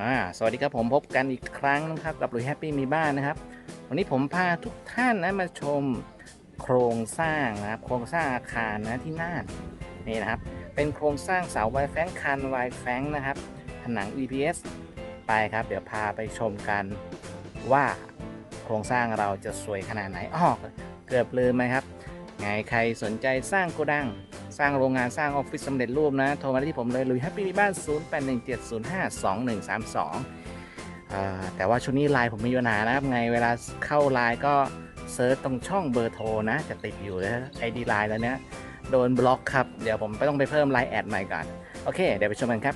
อ่าสวัสดีครับผมพบกันอีกครั้งนะครับกับลุยแฮปปี้มีบ้านนะครับ วันนี้ผมพาทุกท่านนะมาชมโครงสร้างนะครับโครงสร้างอาคารนะที่น่านนี่นะครับ เป็นโครงสร้างเสาไวแฟงคานไวแฟงนะครับ ผนัง EPS ไปครับ เดี๋ยวพาไปชมกันว่าโครงสร้างเราจะสวยขนาดไหนอ้อเกือบลืมไหมครับไงใครสนใจสร้างโกดัง สร้างโรงงานสร้างออฟฟิศสำเร็จรูปนะ โทรมาที่ผมเลยลุยแฮปปี้มีบ้าน 0817052132อ่าแต่ว่าช่วงนี้ไลน์ผมมีปัญหานะครับไงเวลาเข้าไลน์ก็เซิร์ชตรงช่องเบอร์โทรนะ จะติดอยู่นะไอดีไลน์แล้วเนี้ยโดนบล็อกครับ เดี๋ยวผมไปต้องไปเพิ่มไลน์แอดใหม่ก่อน โอเค เดี๋ยวไปชมกันครับ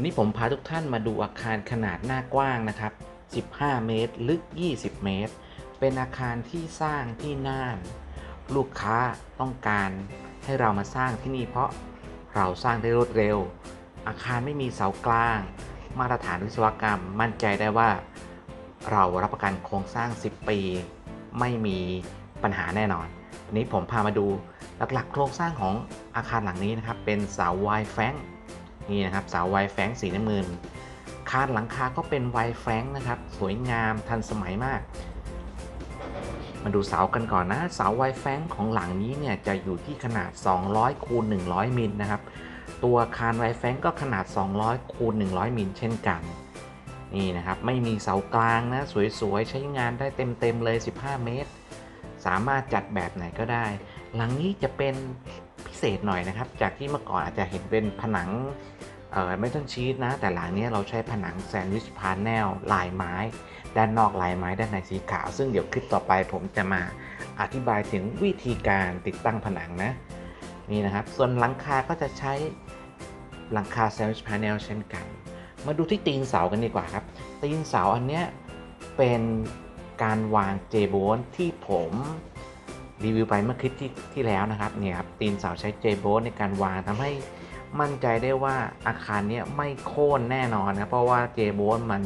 วันนี้ผมพาทุกท่านมาดูอาคารขนาดหน้ากว้างนะครับ 15 เมตร ลึก 20 เมตร เป็นอาคารที่สร้างที่น่าน ลูกค้าต้องการให้เรามาสร้างที่นี่เพราะเราสร้างได้รวดเร็ว อาคารไม่มีเสากลาง มาตรฐานวิศวกรรม มั่นใจได้ว่า เรารับประกันโครงสร้าง 10 ปี ไม่มีปัญหาแน่นอน วันนี้ผมพามาดูหลักๆ โครงสร้างของอาคารหลังนี้นะครับ เป็นเสาไวแฟง นี่นะครับเสาไวแฟงสีน้ำเงินคานหลังคาก็เป็นไวแฟงนะครับ สวยงามทันสมัยมาก มาดูเสากันก่อนนะเสาไวแฟงของหลังนี้เนี่ยจะอยู่ที่ขนาด 200คูณ100มิลนะครับ ตัวคานไวแฟงก็ขนาด 200คูณ100มิลเช่นกันนี่นะครับไม่มีเสากลางนะสวยๆ ใช้งานได้เต็มๆเลย 15 เมตร สามารถจัดแบบไหนก็ได้ หลังนี้จะเป็นพิเศษหน่อยนะครับ จากที่เมื่อก่อนอาจจะเห็นเป็นผนัง ไม่ต้องชีสนะ แต่หลังนี้เราใช้ผนังแซนด์วิชพาแนลลายไม้ ด้านนอกลายไม้ด้านในสีขาว ซึ่งเดี๋ยวคลิปต่อไปผมจะมาอธิบายถึงวิธีการติดตั้งผนังนะนี่นะครับ ส่วนหลังคาก็จะใช้หลังคาแซนด์วิชพาแนลเช่นกัน มาดูที่ตีนเสากันดีกว่าครับ ตีนเสาอันเนี้ยเป็นการวางเจโบนที่ผมรีวิวไปเมื่อคลิปที่ที่แล้วนะครับเนี่ยครับตีนเสาใช้เจโบนในการวางทำให้ มั่นใจได้ว่าอาคารนี้ไม่โค่นแน่นอนนะเพราะว่าเจโบนมัน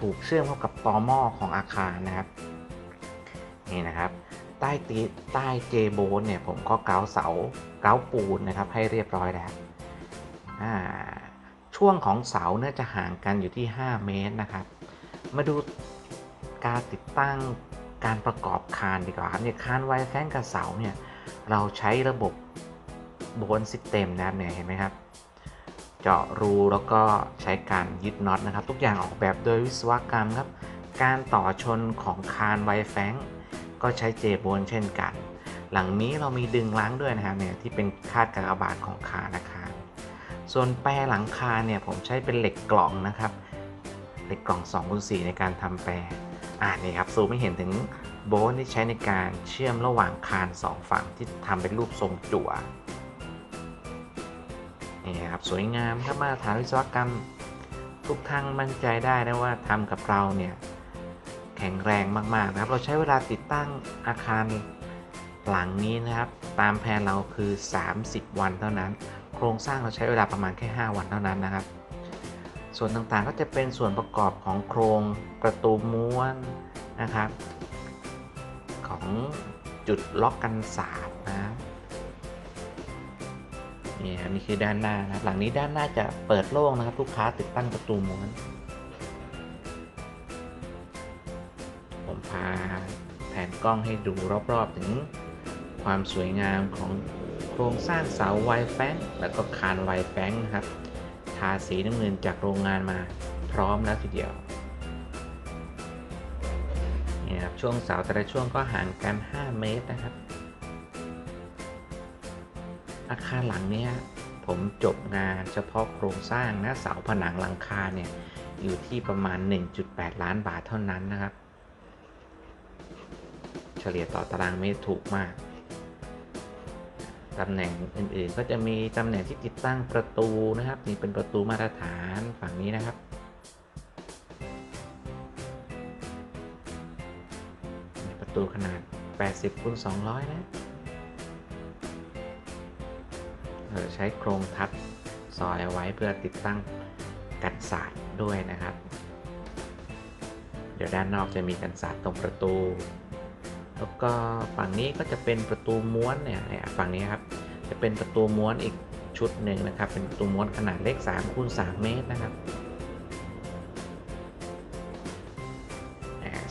ถูกเชื่อมเข้ากับตอหม้อของอาคารนะครับนี่นะครับ ใต้ตีใต้เจโบนเนี่ยผมก็เกาเสาเกาปูนนะครับ ให้เรียบร้อยแล้วช่วงของเสาเนี่ยจะห่างกันอยู่ที่ 5 เมตรนะครับ มาดูการติดตั้งการประกอบคานดีกว่าครับเนี่ยคานไวแฟงกับเสาเนี่ยเราใช้ระบบโบนซิสเต็มนะครับเนี่ยเห็นไหมครับ เจาะรูแล้วก็ใช้การยึดน็อตนะครับ ทุกอย่างออกแบบโดยวิศวกรรมครับ การต่อชนของคานไวแฟงก็ใช้เจโบนเช่นกัน หลังนี้เรามีดึงล้างด้วยนะครับเนี่ยที่เป็นคาดกากบาทของคานอาคารส่วนแปรหลังคาเนี่ยผมใช้เป็นเหล็กกล่องนะครับเหล็กกล่อง2คูณ4ในการทำแปรอ่านี่ครับซูมไม่เห็นถึงโบนที่ใช้ในการเชื่อมระหว่างคานสองฝั่งที่ทำเป็นรูปทรงจั่ว นี่ครับสวยงามครับมาตรฐานวิศวกรรมทุกทางมั่นใจได้นะว่าทำกับเราเนี่ยแข็งแรงมากๆนะครับ เราใช้เวลาติดตั้งอาคารหลังนี้นะครับ ตามแผนเราคือ 30 วันเท่านั้น โครงสร้างเราใช้เวลาประมาณแค่ 5 วันเท่านั้นนะครับ ส่วนต่างๆก็จะเป็นส่วนประกอบของโครงประตูม้วนนะครับ ของจุดล็อกกันศาสตร์ นี่ยนี่คือด้านหน้านะครับหลังนี้ด้านหน้าจะเปิดโล่งนะครับ ลูกค้าติดตั้งประตูม้วนผมพาแผนกล้องให้ดูรอบๆ ถึงความสวยงามของโครงสร้างเสาไวแฟงแล้วก็คานไวแฟงนะครับทาสีน้ำเงินจากโรงงานมาพร้อมแล้วทีเดียวนี่ครับช่วงเสาแต่ละช่วงก็ห่างกัน 5 เมตรนะครับ อาคารหลังเนี้ยผมจบงานเฉพาะโครงสร้างนะเสาผนังหลังคาเนี่ยอยู่ที่ประมาณ 1.8 ล้านบาทเท่านั้นนะครับ เฉลี่ยต่อตารางเมตรถูกมาก ตำแหน่งอื่นๆ ก็จะมีตำแหน่งที่ติดตั้งประตูนะครับ นี่เป็นประตูมาตรฐานฝั่งนี้นะครับ ประตูขนาด 80คูณ200 นะ ใช้โครงทับซอยเอาไว้เพื่อติดตั้งกันศาสตร์ด้วยนะครับ เดี๋ยวด้านนอกจะมีกันศาสตร์ตรงประตู แล้วก็ฝั่งนี้ก็จะเป็นประตูม้วนเนี่ยฝั่งนี้ครับจะเป็นประตูม้วนอีกชุดหนึ่งนะครับ เป็นประตูม้วนขนาดเล็ก3คูณ3เมตรนะครับ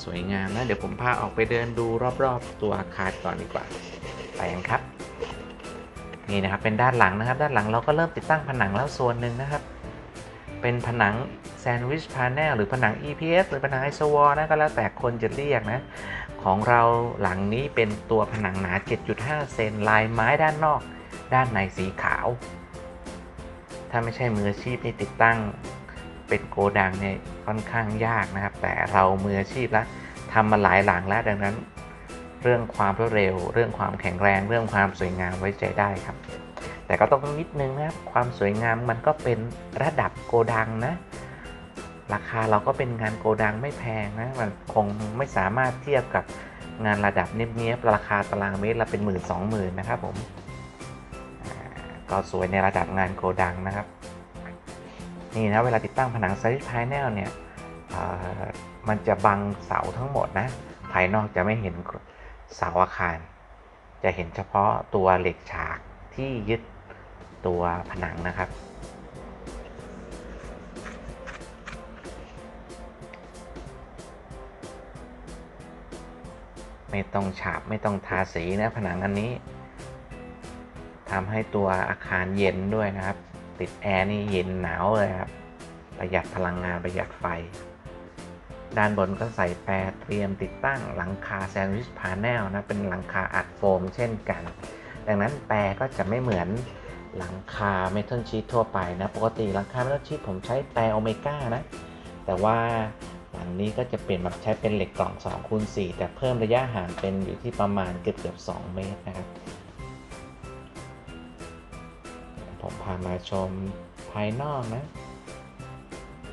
สวยงามนะเดี๋ยวผมพาออกไปเดินดูรอบๆ ตัวอาคารก่อนดีกว่าไปกันครับ นี่นะครับเป็นด้านหลังนะครับ ด้านหลังเราก็เริ่มติดตั้งผนังแล้วส่วนหนึ่งนะครับ เป็นผนังแซนด์วิชพาแนลหรือผนัง EPS หรือผนังไอโซวอนะก็แล้วแต่คนจะเรียกนะ ของเราหลังนี้เป็นตัวผนังหนา 7.5 เซนลายไม้ด้านนอก ด้านในสีขาว ถ้าไม่ใช่มืออาชีพนี่ติดตั้งเป็นโกดังเนี่ยค่อนข้างยากนะครับ แต่เรามืออาชีพแล้วทำมาหลายหลังแล้วดังนั้น เรื่องความรวดเร็ว เรื่องความแข็งแรง เรื่องความสวยงามไว้ใจได้ครับ แต่ก็ต้องนิดนึงนะครับ ความสวยงามมันก็เป็นระดับโกดังนะ ราคาเราก็เป็นงานโกดังไม่แพงนะ มันคงไม่สามารถเทียบกับงานระดับเนี้ยบๆราคาตารางเมตรละเป็นหมื่นสองหมื่นนะครับผมก็สวยในระดับงานโกดังนะครับ นี่นะเวลาติดตั้งผนังไซส์ภายแนลเนี่ยมันจะบังเสาทั้งหมดนะ ภายนอกจะไม่เห็น เสาอาคาร จะเห็นเฉพาะตัวเหล็กฉากที่ยึดตัวผนังนะครับ ไม่ต้องฉาบไม่ต้องทาสีนะผนังอันนี้ทำให้ตัวอาคารเย็นด้วยนะครับ ติดแอร์นี่เย็นหนาวเลยครับ ประหยัดพลังงานประหยัดไฟ ด้านบนก็ใส่แปรเตรียมติดตั้งหลังคาแซนด์วิชพาแนลนะ เป็นหลังคาอัดโฟมเช่นกัน ดังนั้นแปรก็จะไม่เหมือนหลังคาเมทัลชีททั่วไปนะ ปกติหลังคาเมทัลชีทผมใช้แปรโอเมก้านะ แต่ว่าหลังนี้ก็จะเปลี่ยนมาใช้เป็นเหล็กกล่อง2คูณ4แต่เพิ่มระยะห่างเป็นอยู่ที่ประมาณเกือบเกือบ2เมตรนะครับ ผมพามาชมภายนอกนะ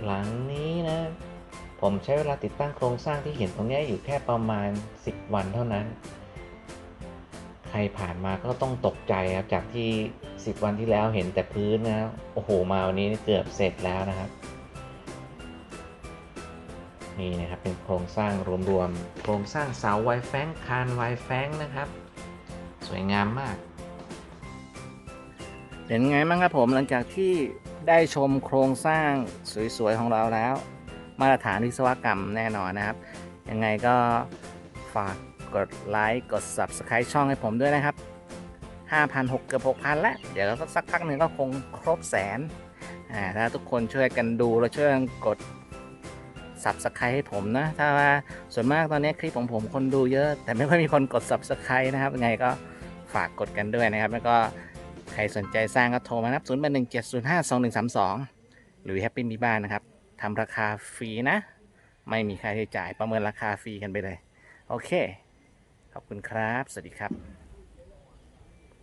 หลังนี้นะ ผมใช้เวลาติดตั้งโครงสร้างที่เห็นตรงนี้อยู่แค่ประมาณ 10 วันเท่านั้น ใครผ่านมาก็ต้องตกใจครับ จากที่ 10 วันที่แล้วเห็นแต่พื้นนะโอ้โห มาวันนี้เกือบเสร็จแล้วนะครับ นี่นะครับเป็นโครงสร้างรวมๆ โครงสร้างเสาไวแฟงคานไวแฟงนะครับ สวยงามมาก เป็นไงบ้างครับผมหลังจากที่ได้ชมโครงสร้างสวยๆของเราแล้ว มาตรฐานวิศวกรรมแน่นอนนะครับ ยังไงก็ฝากกดไลค์กด Subscribe ช่องให้ผมด้วยนะครับ 5,600เกือบ6,000 แล้ว เดี๋ยวสักพักหนึ่งก็คงครบแสนอ่าถ้าทุกคนช่วยกันดูแล้วช่วยกันกด Subscribe ให้ผมนะ ถ้าว่าส่วนมากตอนนี้คลิปของผมคนดูเยอะ แต่ไม่ค่อยมีคนกด Subscribe นะครับ ยังไงก็ฝากกดกันด้วยนะครับ แล้วก็ใครสนใจสร้างก็โทรมานะครับ 0 8 1 7 0 5 2 1 3 2 หรือแฮปปี้มีบ้านนะครับ ทำราคาฟรีนะ ไม่มีค่าใช้จ่ายประเมินราคาฟรีกันไปเลย โอเค ขอบคุณครับ สวัสดีครับ